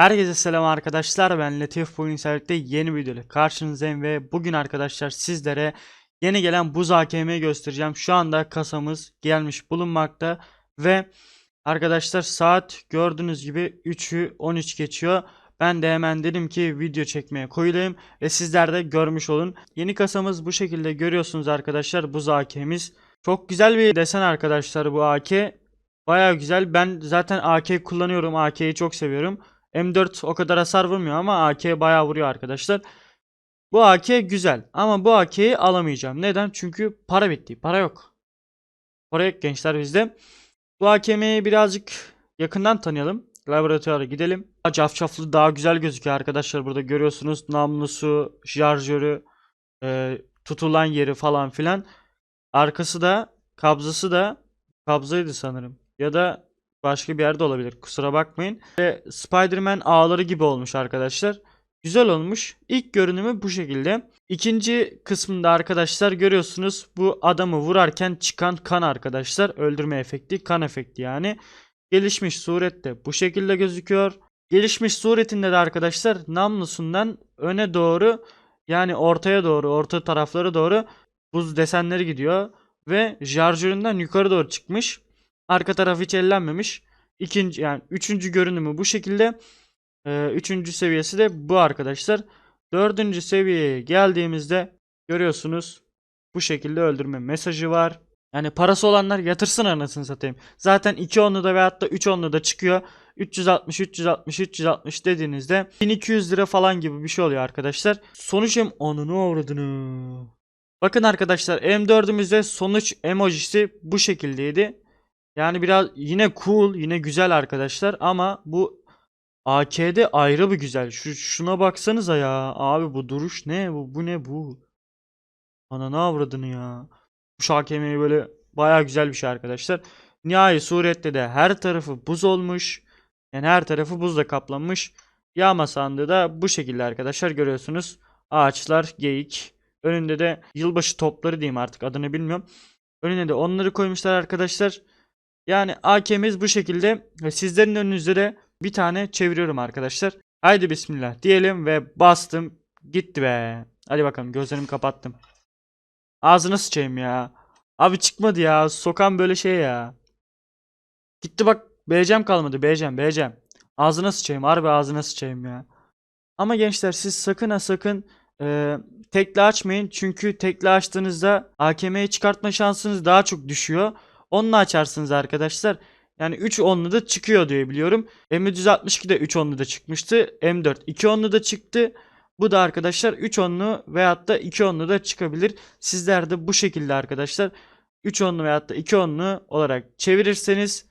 Herkese selam arkadaşlar. Ben Latif bugün servisde yeni bir videoyla karşınızdayım ve bugün arkadaşlar sizlere yeni gelen buz AKM'yi göstereceğim. Şu anda kasamız gelmiş bulunmakta ve arkadaşlar saat gördüğünüz gibi 3'ü 13 geçiyor. Ben de hemen dedim ki video çekmeye koyulayım ve sizler de görmüş olun. Yeni kasamız bu şekilde görüyorsunuz arkadaşlar buz AK'miz. Çok güzel bir desen arkadaşlar bu AK. Baya güzel. Ben zaten AK kullanıyorum. AK'yi çok seviyorum. M4 o kadar hasar vurmuyor ama AK bayağı vuruyor arkadaşlar. Bu AK güzel ama bu AK'yi alamayacağım. Neden? Çünkü para bitti. Para yok. Para yok gençler bizde. Bu AKM'yi birazcık yakından tanıyalım. Laboratuvara gidelim. Cafcaflı daha güzel gözüküyor arkadaşlar. Burada görüyorsunuz namlusu, şarjörü, e, tutulan yeri falan filan. Arkası da kabzası da kabzaydı sanırım. Ya da başka bir yerde olabilir. Kusura bakmayın. Ve Spider-Man ağları gibi olmuş arkadaşlar. Güzel olmuş. İlk görünümü bu şekilde. İkinci kısmında arkadaşlar görüyorsunuz bu adamı vurarken çıkan kan arkadaşlar. Öldürme efekti, kan efekti yani. Gelişmiş surette bu şekilde gözüküyor. Gelişmiş suretinde de arkadaşlar namlusundan öne doğru yani ortaya doğru, orta tarafları doğru buz desenleri gidiyor ve şarjöründen yukarı doğru çıkmış. Arka taraf hiç ellenmemiş. İkinci yani üçüncü görünümü bu şekilde. Ee, üçüncü seviyesi de bu arkadaşlar. Dördüncü seviyeye geldiğimizde görüyorsunuz bu şekilde öldürme mesajı var. Yani parası olanlar yatırsın anasını satayım. Zaten 2 onlu da veyahut da 3 onlu da çıkıyor. 360 360 360 dediğinizde 1200 lira falan gibi bir şey oluyor arkadaşlar. Sonuç hem onunu avradını. Bakın arkadaşlar M4'ümüzde sonuç emojisi bu şekildeydi. Yani biraz yine cool, yine güzel arkadaşlar ama bu AK'de ayrı bir güzel. Şu şuna baksanıza ya. Abi bu duruş ne? Bu bu ne bu? Ana ne avradını ya. Bu AKM'yi böyle baya güzel bir şey arkadaşlar. Nihai surette de her tarafı buz olmuş. Yani her tarafı buzla kaplanmış. Yağma sandığı da bu şekilde arkadaşlar görüyorsunuz. Ağaçlar, geyik. Önünde de yılbaşı topları diyeyim artık adını bilmiyorum. Önüne de onları koymuşlar arkadaşlar. Yani AK'miz bu şekilde. Sizlerin önünüzde de bir tane çeviriyorum arkadaşlar. Haydi bismillah diyelim ve bastım. Gitti be. Hadi bakalım gözlerimi kapattım. Ağzına sıçayım ya. Abi çıkmadı ya. Sokan böyle şey ya. Gitti bak. Beğecem kalmadı. Beğecem beğecem. Ağzına sıçayım. Harbi ağzına sıçayım ya. Ama gençler siz sakın ha sakın e, tekli açmayın. Çünkü tekli açtığınızda AKM'yi çıkartma şansınız daha çok düşüyor. Onunla açarsınız arkadaşlar. Yani 3 onlu da çıkıyor diye biliyorum. M162 de 3 onlu da çıkmıştı. M4 2 onlu da çıktı. Bu da arkadaşlar 3 onlu veyahut da 2 onlu da çıkabilir. Sizler de bu şekilde arkadaşlar 3 onlu veyahut da 2 onlu olarak çevirirseniz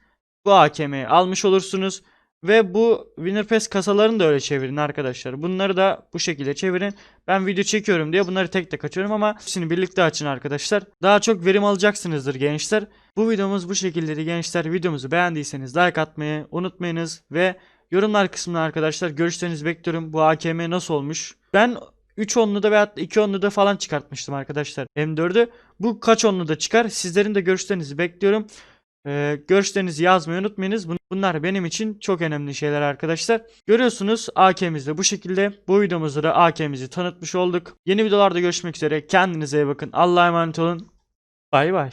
bu AKM'yi almış olursunuz. Ve bu Winner Pass kasalarını da öyle çevirin arkadaşlar. Bunları da bu şekilde çevirin. Ben video çekiyorum diye bunları tek tek açıyorum ama hepsini birlikte açın arkadaşlar. Daha çok verim alacaksınızdır gençler. Bu videomuz bu şekildeydi gençler. Videomuzu beğendiyseniz like atmayı unutmayınız. Ve yorumlar kısmına arkadaşlar görüşlerinizi bekliyorum. Bu AKM nasıl olmuş? Ben 3 onlu da veyahut da 2 onlu da falan çıkartmıştım arkadaşlar. M4'ü. Bu kaç onlu da çıkar? Sizlerin de görüşlerinizi bekliyorum. Ee, görüşlerinizi yazmayı unutmayınız. Bun- Bunlar benim için çok önemli şeyler arkadaşlar. Görüyorsunuz AK'miz de bu şekilde. Bu videomuzda da AK'mizi tanıtmış olduk. Yeni videolarda görüşmek üzere. Kendinize iyi bakın. Allah'a emanet olun. Bay bay.